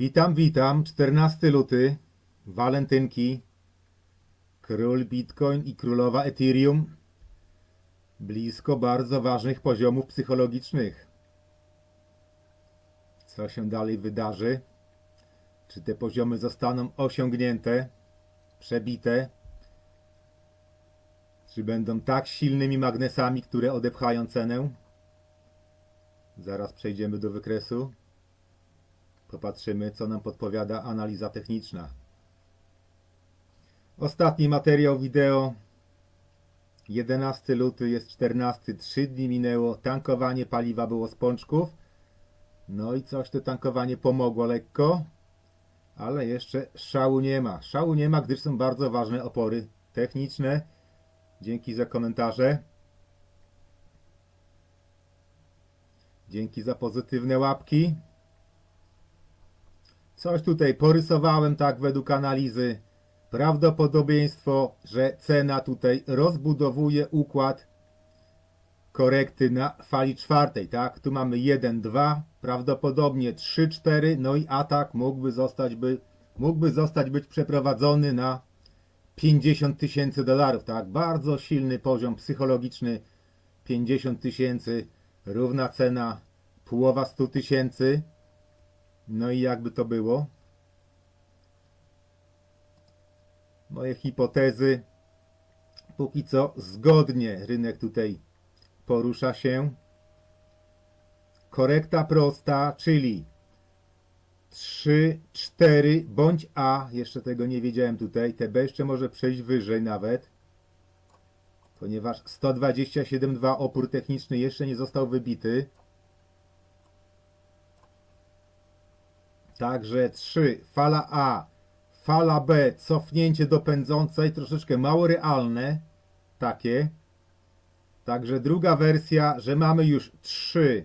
Witam, witam. 14 luty, walentynki, król Bitcoin i królowa Ethereum. Blisko bardzo ważnych poziomów psychologicznych. Co się dalej wydarzy? Czy te poziomy zostaną osiągnięte, przebite? Czy będą tak silnymi magnesami, które odepchają cenę? Zaraz przejdziemy do wykresu. Popatrzymy, co nam podpowiada analiza techniczna. Ostatni materiał wideo. 11 luty jest 14, 3 dni minęło. Tankowanie paliwa było z pączków. No i coś to tankowanie pomogło lekko, ale jeszcze szału nie ma. Szału nie ma, gdyż są bardzo ważne opory techniczne. Dzięki za komentarze. Dzięki za pozytywne łapki. Coś tutaj porysowałem tak według analizy. Prawdopodobieństwo, że cena tutaj rozbudowuje układ korekty na fali czwartej, tak? Tu mamy 1, 2, prawdopodobnie 3, 4, no i atak mógłby zostać, by, mógłby zostać być przeprowadzony na 50 tysięcy dolarów, tak? Bardzo silny poziom psychologiczny 50 tysięcy, równa cena połowa 100 tysięcy. No i jakby to było? Moje hipotezy póki co zgodnie rynek tutaj porusza się. Korekta prosta, czyli 3, 4 bądź A, jeszcze tego nie wiedziałem tutaj, TB jeszcze może przejść wyżej nawet, ponieważ 127,2 opór techniczny jeszcze nie został wybity. Także 3, fala A, fala B, cofnięcie do pędzącej, troszeczkę mało realne, takie. Także druga wersja, że mamy już 3,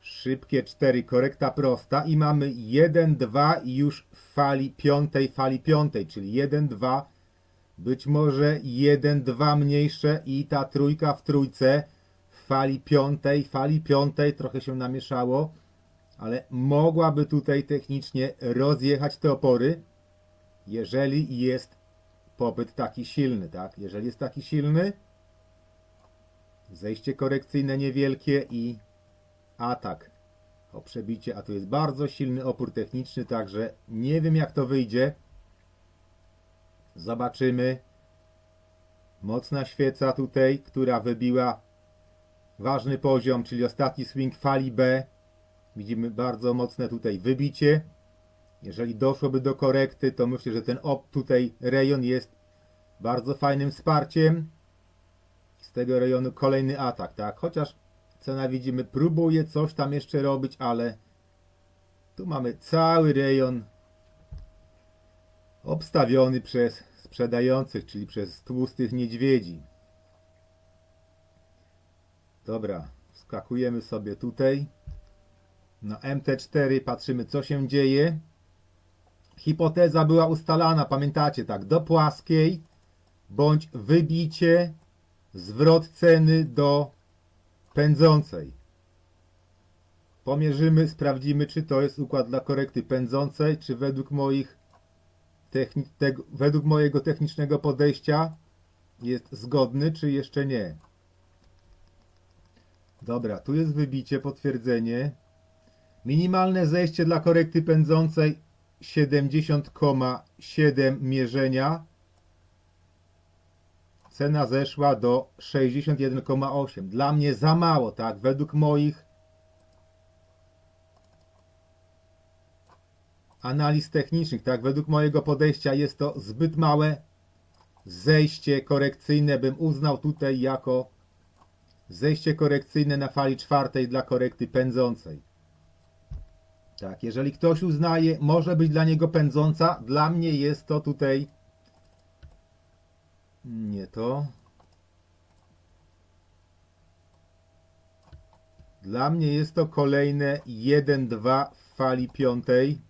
szybkie 4, korekta prosta i mamy 1, 2 i już w fali piątej, fali piątej, czyli 1, 2, być może 1, 2 mniejsze i ta trójka w trójce. W fali piątej, fali piątej trochę się namieszało, ale mogłaby tutaj technicznie rozjechać te opory, jeżeli jest popyt taki silny, tak? Jeżeli jest taki silny, zejście korekcyjne niewielkie i atak o przebicie, a tu jest bardzo silny opór techniczny, także nie wiem jak to wyjdzie. Zobaczymy. Mocna świeca tutaj, która wybiła ważny poziom, czyli ostatni swing fali B. Widzimy bardzo mocne tutaj wybicie. Jeżeli doszłoby do korekty, to myślę, że ten op tutaj rejon jest bardzo fajnym wsparciem. Z tego rejonu kolejny atak, tak? Chociaż cena widzimy próbuje coś tam jeszcze robić, ale tu mamy cały rejon obstawiony przez sprzedających, czyli przez tłustych niedźwiedzi. Dobra, wskakujemy sobie tutaj. Na MT4 patrzymy co się dzieje. Hipoteza była ustalana, pamiętacie, tak, do płaskiej bądź wybicie, zwrot ceny do pędzącej. Pomierzymy, sprawdzimy, czy to jest układ dla korekty pędzącej, czy według moich według mojego technicznego podejścia jest zgodny, czy jeszcze nie. Dobra, tu jest wybicie, potwierdzenie. Minimalne zejście dla korekty pędzącej 70,7 mierzenia. Cena zeszła do 61,8. Dla mnie za mało, tak? Według moich analiz technicznych, tak? Według mojego podejścia jest to zbyt małe zejście korekcyjne. Bym uznał tutaj jako zejście korekcyjne na fali czwartej dla korekty pędzącej. Tak, jeżeli ktoś uznaje, może być dla niego pędząca, dla mnie jest to tutaj nie to. Dla mnie jest to kolejne 1-2 w fali piątej.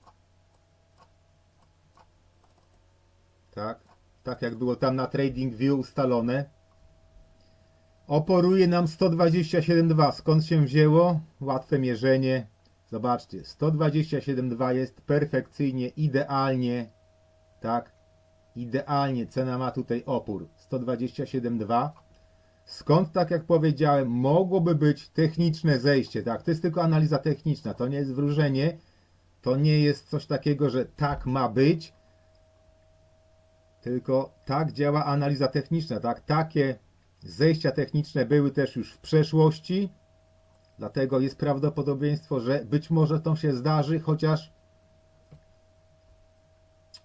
Tak, tak jak było tam na TradingView ustalone. Oporuje nam 127,2. Skąd się wzięło? Łatwe mierzenie. Zobaczcie, 127,2 jest perfekcyjnie, idealnie, tak? Idealnie cena ma tutaj opór 127,2. Skąd, tak jak powiedziałem, mogłoby być techniczne zejście, tak? To jest tylko analiza techniczna, to nie jest wróżenie, to nie jest coś takiego, że tak ma być, tylko tak działa analiza techniczna, tak? Takie zejścia techniczne były też już w przeszłości, dlatego jest prawdopodobieństwo, że być może to się zdarzy, chociaż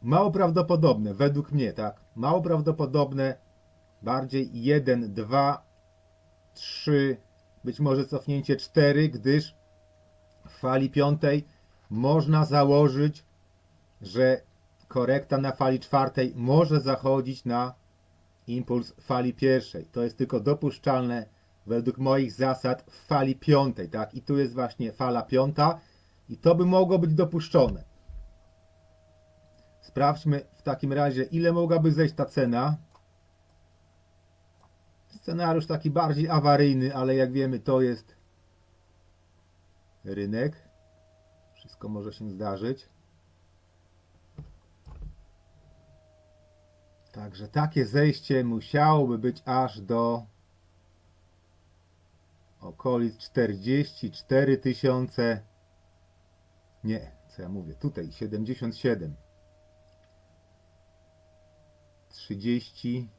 mało prawdopodobne, według mnie, tak? Mało prawdopodobne, bardziej 1, 2, 3, być może cofnięcie 4, gdyż w fali piątej można założyć, że korekta na fali czwartej może zachodzić na impuls fali pierwszej. To jest tylko dopuszczalne według moich zasad w fali piątej, tak? I tu jest właśnie fala piąta i to by mogło być dopuszczone. Sprawdźmy w takim razie, ile mogłaby zejść ta cena. Scenariusz taki bardziej awaryjny, ale jak wiemy, to jest rynek. Wszystko może się zdarzyć. Także takie zejście musiałoby być aż do okolic 44 tysiące. Nie, co ja mówię? Tutaj 77. 30.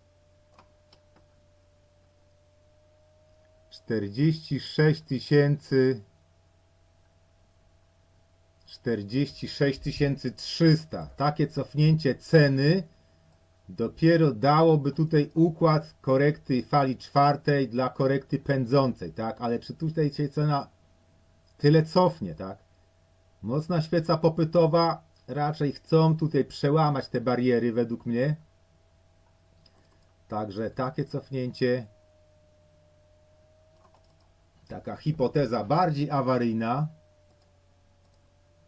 46 tysięcy. 46 300. Takie cofnięcie ceny dopiero dałoby tutaj układ korekty fali czwartej dla korekty pędzącej, tak? Ale czy tutaj się cena tyle cofnie, tak? Mocna świeca popytowa raczej chcą tutaj przełamać te bariery według mnie. Także takie cofnięcie taka hipoteza bardziej awaryjna.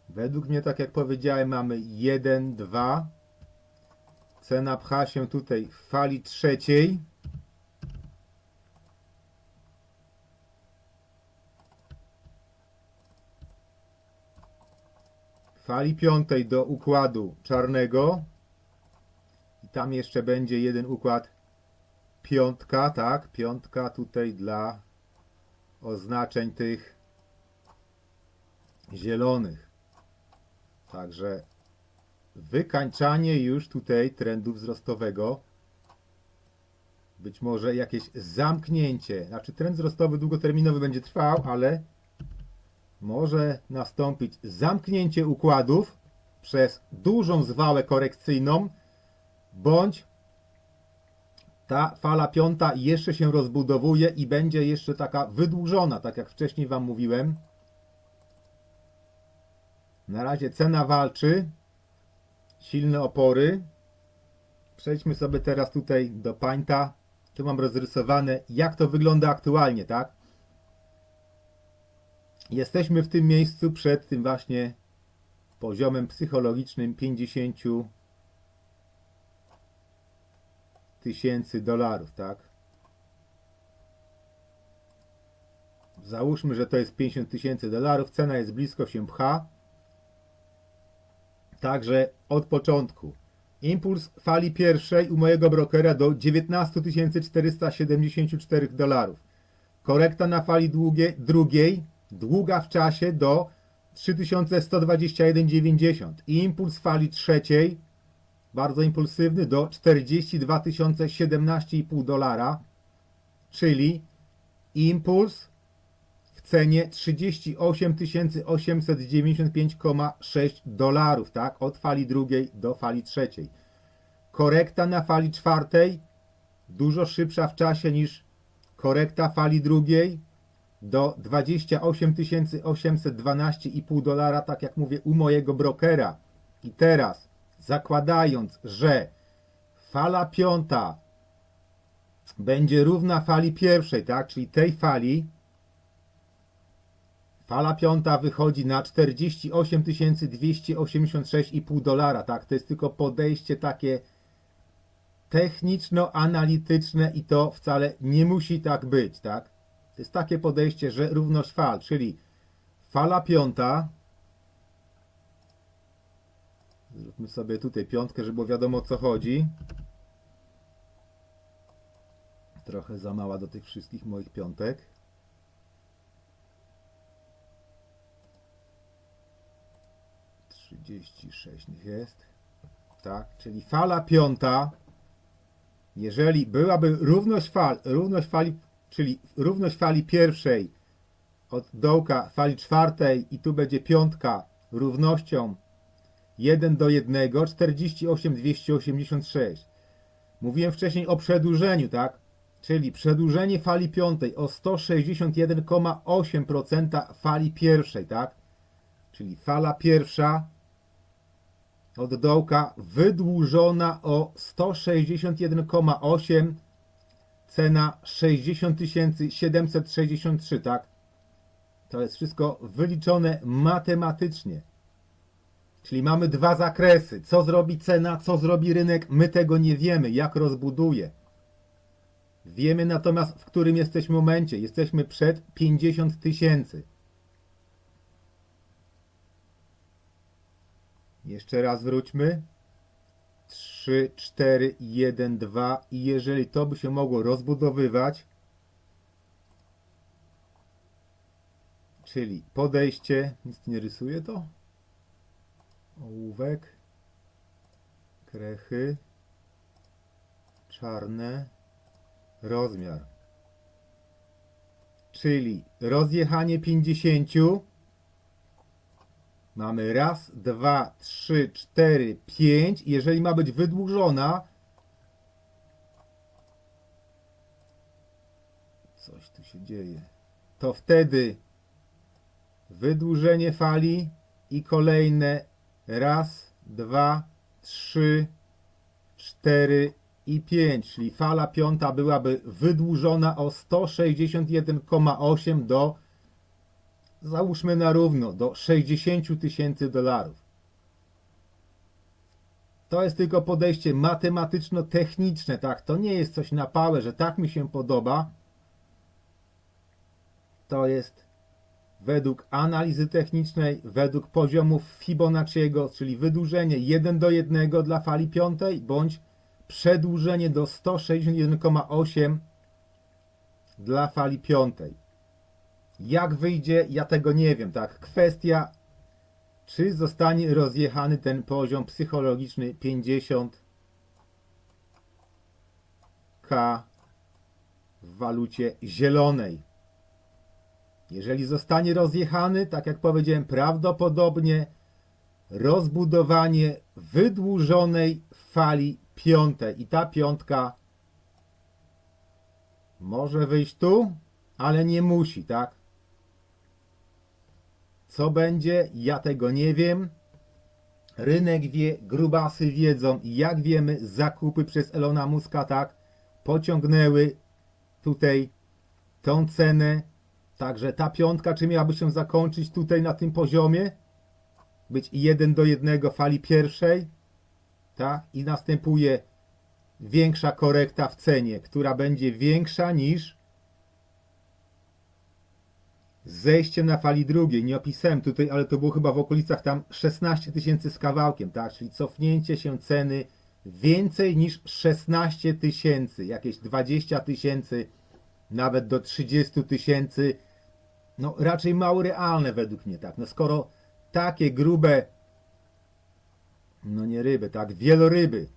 Według mnie, tak jak powiedziałem, mamy 1, 2. Cena pcha się tutaj w fali trzeciej. Fali piątej do układu czarnego. I tam jeszcze będzie jeden układ piątka, tak? Piątka tutaj dla oznaczeń tych zielonych. Także wykańczanie już tutaj trendu wzrostowego. Być może jakieś zamknięcie. Znaczy trend wzrostowy długoterminowy będzie trwał, ale może nastąpić zamknięcie układów przez dużą zwałę korekcyjną, bądź ta fala piąta jeszcze się rozbudowuje i będzie jeszcze taka wydłużona, tak jak wcześniej Wam mówiłem. Na razie cena walczy, silne opory. Przejdźmy sobie teraz tutaj do pańta. Tu mam rozrysowane, jak to wygląda aktualnie, tak? Jesteśmy w tym miejscu przed tym właśnie poziomem psychologicznym 50 tysięcy dolarów, tak? Załóżmy, że to jest 50 tysięcy dolarów, cena jest blisko się pcha. Także od początku. Impuls fali pierwszej u mojego brokera do 19 474 dolarów. Korekta na fali długie, drugiej, długa w czasie do 3121,90. I impuls fali trzeciej, bardzo impulsywny, do 42 017,5 dolara, czyli impuls cenie 38 895,6 dolarów, tak? Od fali drugiej do fali trzeciej. Korekta na fali czwartej dużo szybsza w czasie niż korekta fali drugiej do 28 812,5 dolara, tak jak mówię, u mojego brokera. I teraz, zakładając, że fala piąta będzie równa fali pierwszej, tak? Czyli tej fali, Fala piąta wychodzi na 48 286,5 dolara, tak? To jest tylko podejście takie techniczno-analityczne i to wcale nie musi tak być, tak? To jest takie podejście, że równość fal, czyli fala piąta, zróbmy sobie tutaj piątkę, żeby było wiadomo o co chodzi. Trochę za mała do tych wszystkich moich piątek. Trzydzieści sześć niech jest. Tak, czyli fala piąta. Jeżeli byłaby równość fal, równość fali, czyli równość fali pierwszej od dołka fali czwartej i tu będzie piątka równością 1 do 1, 48 286. Mówiłem wcześniej o przedłużeniu, tak? Czyli przedłużenie fali piątej o 161,8% fali pierwszej, tak? Czyli fala pierwsza od dołka wydłużona o 161,8 cena 60 763, tak? To jest wszystko wyliczone matematycznie. Czyli mamy dwa zakresy. Co zrobi cena, co zrobi rynek, my tego nie wiemy, jak rozbuduje. Wiemy natomiast, w którym jesteśmy momencie. Jesteśmy przed 50 tysięcy. Jeszcze raz wróćmy. 3, 4, 1, 2 i jeżeli to by się mogło rozbudowywać, czyli podejście, nic nie rysuje to? Ołówek, krechy, czarne, rozmiar. Czyli rozjechanie 50. Mamy raz, dwa, trzy, cztery, pięć. Jeżeli ma być wydłużona, coś tu się dzieje, to wtedy wydłużenie fali i kolejne raz, dwa, trzy, cztery i pięć, czyli fala piąta byłaby wydłużona o 161,8 do załóżmy na równo do 60 tysięcy dolarów. To jest tylko podejście matematyczno-techniczne, tak? To nie jest coś na pałę, że tak mi się podoba. To jest według analizy technicznej, według poziomów Fibonacciego, czyli wydłużenie 1 do 1 dla fali piątej, bądź przedłużenie do 161,8 dla fali piątej. Jak wyjdzie, ja tego nie wiem, tak? Kwestia, czy zostanie rozjechany ten poziom psychologiczny 50k w walucie zielonej. Jeżeli zostanie rozjechany, tak jak powiedziałem, prawdopodobnie rozbudowanie wydłużonej fali piątej. I ta piątka może wyjść tu, ale nie musi, tak? Co będzie? Ja tego nie wiem. Rynek wie, grubasy wiedzą jak wiemy, zakupy przez Elona Muska tak pociągnęły tutaj tą cenę. Także ta piątka, czy miałaby się zakończyć tutaj na tym poziomie? Być 1 do 1 fali pierwszej, tak? I następuje większa korekta w cenie, która będzie większa niż zejście na fali drugiej. Nie opisałem tutaj, ale to było chyba w okolicach tam 16 tysięcy z kawałkiem, tak? Czyli cofnięcie się ceny więcej niż 16 tysięcy, jakieś 20 tysięcy, nawet do 30 tysięcy. No raczej mało realne według mnie, tak? No skoro takie grube, no nie ryby, tak? Wieloryby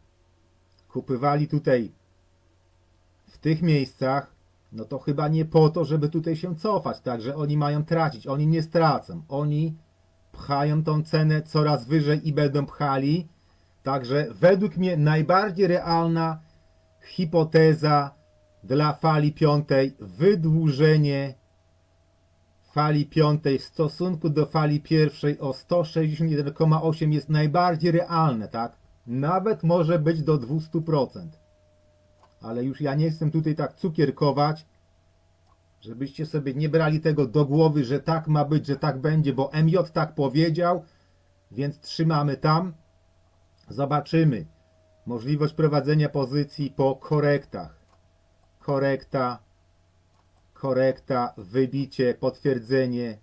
kupywali tutaj w tych miejscach, no to chyba nie po to, żeby tutaj się cofać, tak, że oni mają tracić, oni nie stracą, oni pchają tą cenę coraz wyżej i będą pchali, także według mnie najbardziej realna hipoteza dla fali piątej, wydłużenie fali piątej w stosunku do fali pierwszej o 161,8 jest najbardziej realne, tak? Nawet może być do 200% ale już ja nie chcę tutaj tak cukierkować, żebyście sobie nie brali tego do głowy, że tak ma być, że tak będzie, bo MJ tak powiedział, więc trzymamy tam. Zobaczymy. Możliwość prowadzenia pozycji po korektach. Korekta, korekta, wybicie, potwierdzenie.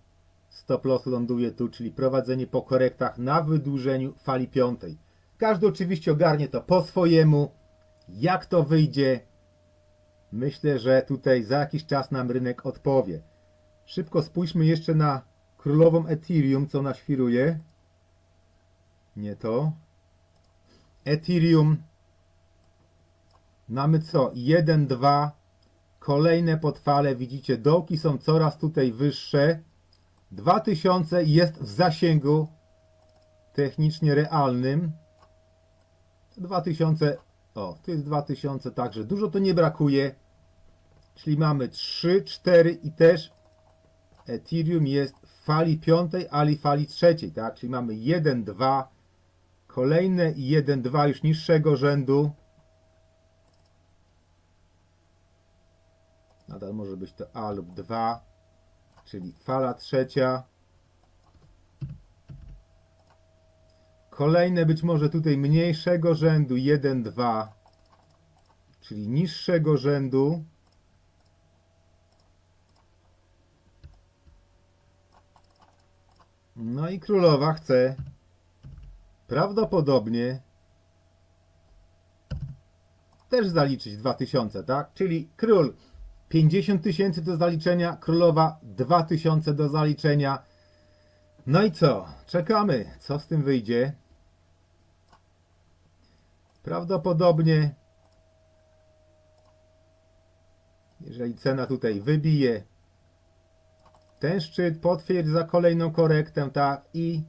Stop loss ląduje tu, czyli prowadzenie po korektach na wydłużeniu fali piątej. Każdy oczywiście ogarnie to po swojemu. Jak to wyjdzie? Myślę, że tutaj za jakiś czas nam rynek odpowie. Szybko spójrzmy jeszcze na królową Ethereum, co ona świruje. Nie to. Ethereum. Mamy co? 1, 2. Kolejne podfale. Widzicie, dołki są coraz tutaj wyższe. 2000 jest w zasięgu technicznie realnym. 2000. O, tu jest 2000, także dużo to nie brakuje. Czyli mamy 3, 4 i też Ethereum jest w fali piątej, ali fali trzeciej, tak? Czyli mamy 1, 2, kolejne i 1, 2 już niższego rzędu. Nadal może być to A lub 2, czyli fala trzecia. Kolejne być może tutaj mniejszego rzędu 1, 2, czyli niższego rzędu. No i królowa chce prawdopodobnie też zaliczyć 2000, tak? Czyli król 50 tysięcy do zaliczenia, królowa 2000 do zaliczenia. No i co? Czekamy, co z tym wyjdzie. Prawdopodobnie, jeżeli cena tutaj wybije ten szczyt, potwierdza kolejną korektę, tak, i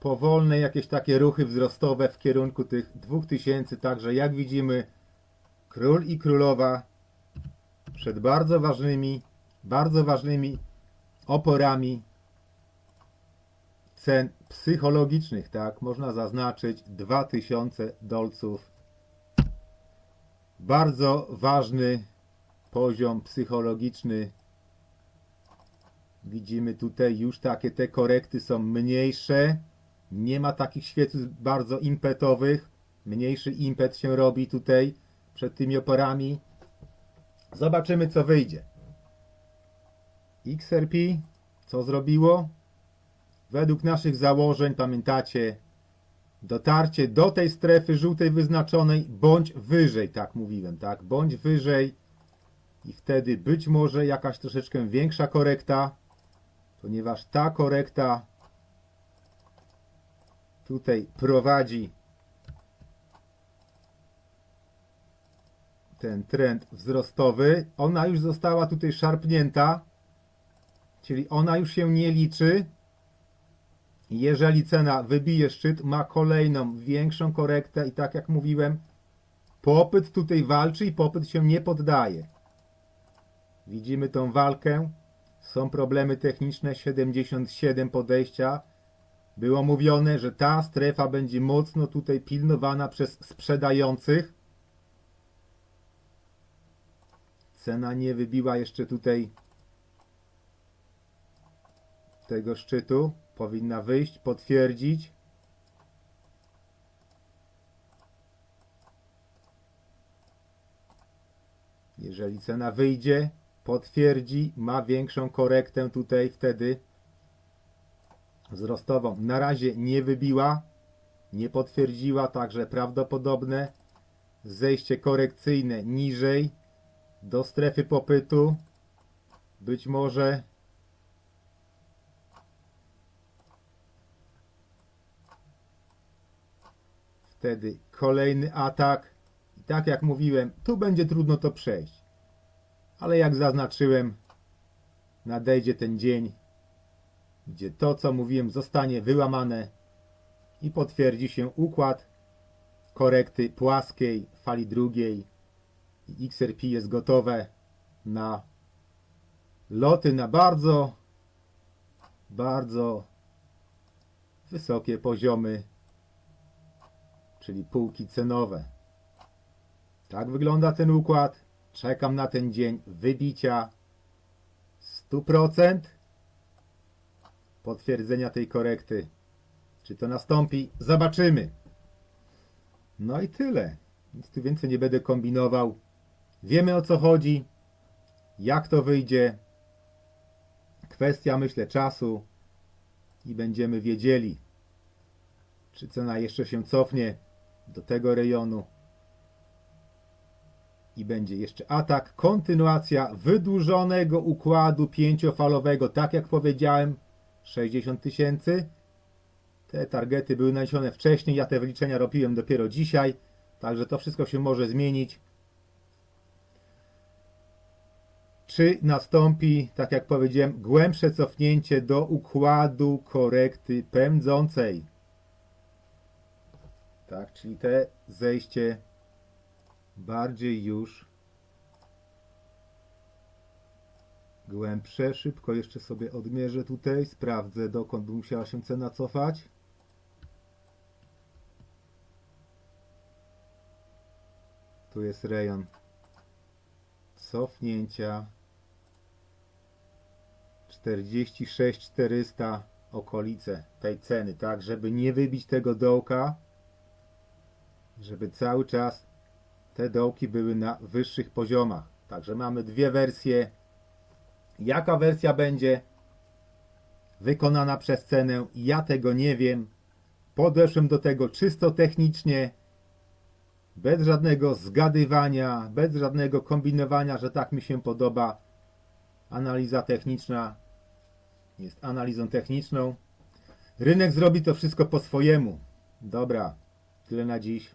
powolne jakieś takie ruchy wzrostowe w kierunku tych 2000, także jak widzimy, król i królowa przed bardzo ważnymi, bardzo ważnymi oporami cen psychologicznych, tak, można zaznaczyć 2000 dolców. Bardzo ważny poziom psychologiczny. Widzimy tutaj już takie te korekty są mniejsze. Nie ma takich świeców bardzo impetowych. Mniejszy impet się robi tutaj przed tymi oporami. Zobaczymy co wyjdzie. XRP co zrobiło? Według naszych założeń, pamiętacie, dotarcie do tej strefy żółtej wyznaczonej, bądź wyżej, tak mówiłem, tak, bądź wyżej i wtedy być może jakaś troszeczkę większa korekta, ponieważ ta korekta tutaj prowadzi ten trend wzrostowy. Ona już została tutaj szarpnięta, czyli ona już się nie liczy. Jeżeli cena wybije szczyt, ma kolejną większą korektę i tak jak mówiłem, popyt tutaj walczy i popyt się nie poddaje. Widzimy tą walkę. Są problemy techniczne, 77 podejścia. Było mówione, że ta strefa będzie mocno tutaj pilnowana przez sprzedających. Cena nie wybiła jeszcze tutaj tego szczytu. Powinna wyjść, potwierdzić. Jeżeli cena wyjdzie, potwierdzi, ma większą korektę tutaj wtedy wzrostową. Na razie nie wybiła, nie potwierdziła, także prawdopodobne zejście korekcyjne niżej do strefy popytu. Być może wtedy kolejny atak. I tak jak mówiłem, tu będzie trudno to przejść. Ale jak zaznaczyłem, nadejdzie ten dzień, gdzie to, co mówiłem, zostanie wyłamane i potwierdzi się układ korekty płaskiej fali drugiej i XRP jest gotowe na loty na bardzo, bardzo wysokie poziomy, czyli półki cenowe. Tak wygląda ten układ. Czekam na ten dzień wybicia 100% potwierdzenia tej korekty. Czy to nastąpi? Zobaczymy. No i tyle. Nic tu więcej nie będę kombinował. Wiemy o co chodzi, jak to wyjdzie. Kwestia, myślę, czasu i będziemy wiedzieli, czy cena jeszcze się cofnie do tego rejonu. I będzie jeszcze atak, kontynuacja wydłużonego układu pięciofalowego, tak jak powiedziałem, 60 tysięcy. Te targety były naniesione wcześniej, ja te wyliczenia robiłem dopiero dzisiaj, także to wszystko się może zmienić. Czy nastąpi, tak jak powiedziałem, głębsze cofnięcie do układu korekty pędzącej? Tak, czyli te zejście bardziej już głębsze. Szybko jeszcze sobie odmierzę tutaj, sprawdzę dokąd by musiała się cena cofać. Tu jest rejon cofnięcia 46 400 okolice tej ceny, tak, żeby nie wybić tego dołka, żeby cały czas te dołki były na wyższych poziomach. Także mamy dwie wersje. Jaka wersja będzie wykonana przez cenę, ja tego nie wiem. Podeszłem do tego czysto technicznie, bez żadnego zgadywania, bez żadnego kombinowania, że tak mi się podoba. Analiza techniczna jest analizą techniczną. Rynek zrobi to wszystko po swojemu. Dobra, tyle na dziś.